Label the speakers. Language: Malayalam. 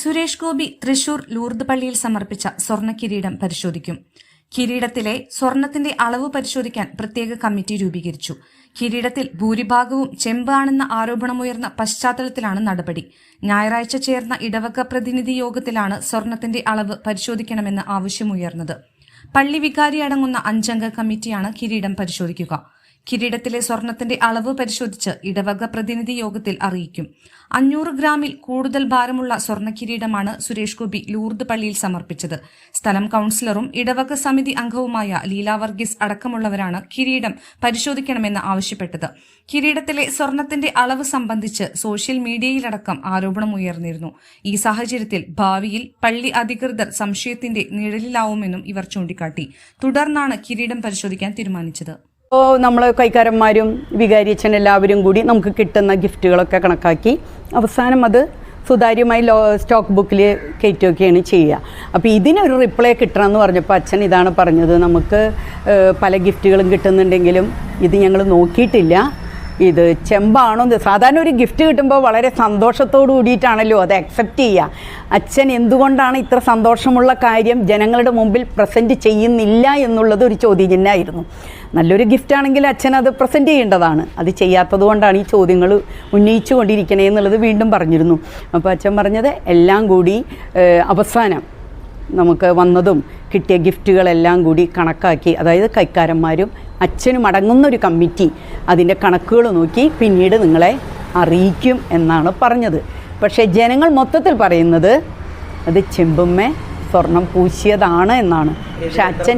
Speaker 1: സുരേഷ് ഗോപി തൃശൂർ ലൂർദ് പള്ളിയിൽ സമർപ്പിച്ച സ്വർണ കിരീടം പരിശോധിക്കും. കിരീടത്തിലെ സ്വർണത്തിന്റെ അളവ് പരിശോധിക്കാൻ പ്രത്യേക കമ്മിറ്റി രൂപീകരിച്ചു. കിരീടത്തിൽ ഭൂരിഭാഗവും ചെമ്പ് ആണെന്ന ആരോപണമുയർന്ന പശ്ചാത്തലത്തിലാണ് നടപടി. ഞായറാഴ്ച ചേർന്ന ഇടവക പ്രതിനിധി യോഗത്തിലാണ് സ്വർണത്തിന്റെ അളവ് പരിശോധിക്കണമെന്ന് ആവശ്യമുയർന്നത്. പള്ളി വികാരി അടങ്ങുന്ന അഞ്ചംഗ കമ്മിറ്റിയാണ് കിരീടം പരിശോധിക്കുക. കിരീടത്തിലെ സ്വർണത്തിന്റെ അളവ് പരിശോധിച്ച് ഇടവക പ്രതിനിധി യോഗത്തിൽ അറിയിക്കും. അഞ്ഞൂറ് ഗ്രാമിൽ കൂടുതൽ ഭാരമുള്ള സ്വർണ കിരീടമാണ് സുരേഷ് ഗോപി ലൂർദ് പള്ളിയിൽ സമർപ്പിച്ചത്. സ്ഥലം കൌൺസിലറും ഇടവക സമിതി അംഗവുമായ ലീല വർഗീസ് അടക്കമുള്ളവരാണ് കിരീടം പരിശോധിക്കണമെന്ന് ആവശ്യപ്പെട്ടത്. കിരീടത്തിലെ സ്വർണത്തിന്റെ അളവ് സംബന്ധിച്ച് സോഷ്യൽ മീഡിയയിലടക്കം ആരോപണമുയർന്നിരുന്നു ഈ സാഹചര്യത്തിൽ ഭാവിയിൽ പള്ളി അധികൃതർ സംശയത്തിന്റെ നിഴലിലാവുമെന്നും ഇവർ ചൂണ്ടിക്കാട്ടി. തുടർന്നാണ് കിരീടം പരിശോധിക്കാൻ തീരുമാനിച്ചത്.
Speaker 2: അപ്പോൾ നമ്മൾ കൈക്കാരന്മാരും വികാരിയച്ഛൻ എല്ലാവരും കൂടി നമുക്ക് കിട്ടുന്ന ഗിഫ്റ്റുകളൊക്കെ കണക്കാക്കി അവസാനം അത് സുതാര്യമായി ലോ സ്റ്റോക്ക് ബുക്കിൽ കയറ്റുകയൊക്കെയാണ് ചെയ്യുക. അപ്പോൾ ഇതിനൊരു റിപ്ലൈ കിട്ടണമെന്ന് പറഞ്ഞപ്പോൾ അച്ഛൻ ഇതാണ് പറഞ്ഞത്. നമുക്ക് പല ഗിഫ്റ്റുകളും കിട്ടുന്നുണ്ടെങ്കിലും ഇത് ഞങ്ങൾ നോക്കിയിട്ടില്ല. ഇത് ചെമ്പാണോ സാധാരണ ഒരു ഗിഫ്റ്റ് കിട്ടുമ്പോൾ വളരെ സന്തോഷത്തോടു കൂടിയിട്ടാണല്ലോ അത് അക്സെപ്റ്റ് ചെയ്യുക. അച്ഛൻ എന്തുകൊണ്ടാണ് ഇത്ര സന്തോഷമുള്ള കാര്യം ജനങ്ങളുടെ മുമ്പിൽ പ്രസന്റ് ചെയ്യുന്നില്ല എന്നുള്ളത് ഒരു ചോദ്യചിഹ്നമായിരുന്നു നല്ലൊരു ഗിഫ്റ്റ് ആണെങ്കിൽ അച്ഛൻ അത് പ്രസന്റ് ചെയ്യേണ്ടതാണ്. അത് ചെയ്യാത്തത് കൊണ്ടാണ് ഈ ചോദ്യങ്ങൾ ഉന്നയിച്ചു കൊണ്ടിരിക്കണേ എന്നുള്ളത് വീണ്ടും പറഞ്ഞിരുന്നു. അപ്പോൾ അച്ഛൻ പറഞ്ഞത് എല്ലാം കൂടി അവസാനം നമുക്ക് വന്നതും കിട്ടിയ ഗിഫ്റ്റുകളെല്ലാം കൂടി കണക്കാക്കി അതായത് കൈക്കാരന്മാരും അച്ഛനും അടങ്ങുന്ന ഒരു കമ്മിറ്റി. അതിന്റെ കണക്കുകൾ നോക്കി പിന്നീട് നിങ്ങളെ അറിയിക്കും എന്നാണ് പറഞ്ഞത്. പക്ഷേ ജനങ്ങൾ മൊത്തത്തിൽ പറയുന്നത് അത് ചെമ്പുമ്മ സ്വർണം പൂശിയതാണ് എന്നാണ്. പക്ഷെ അച്ഛൻ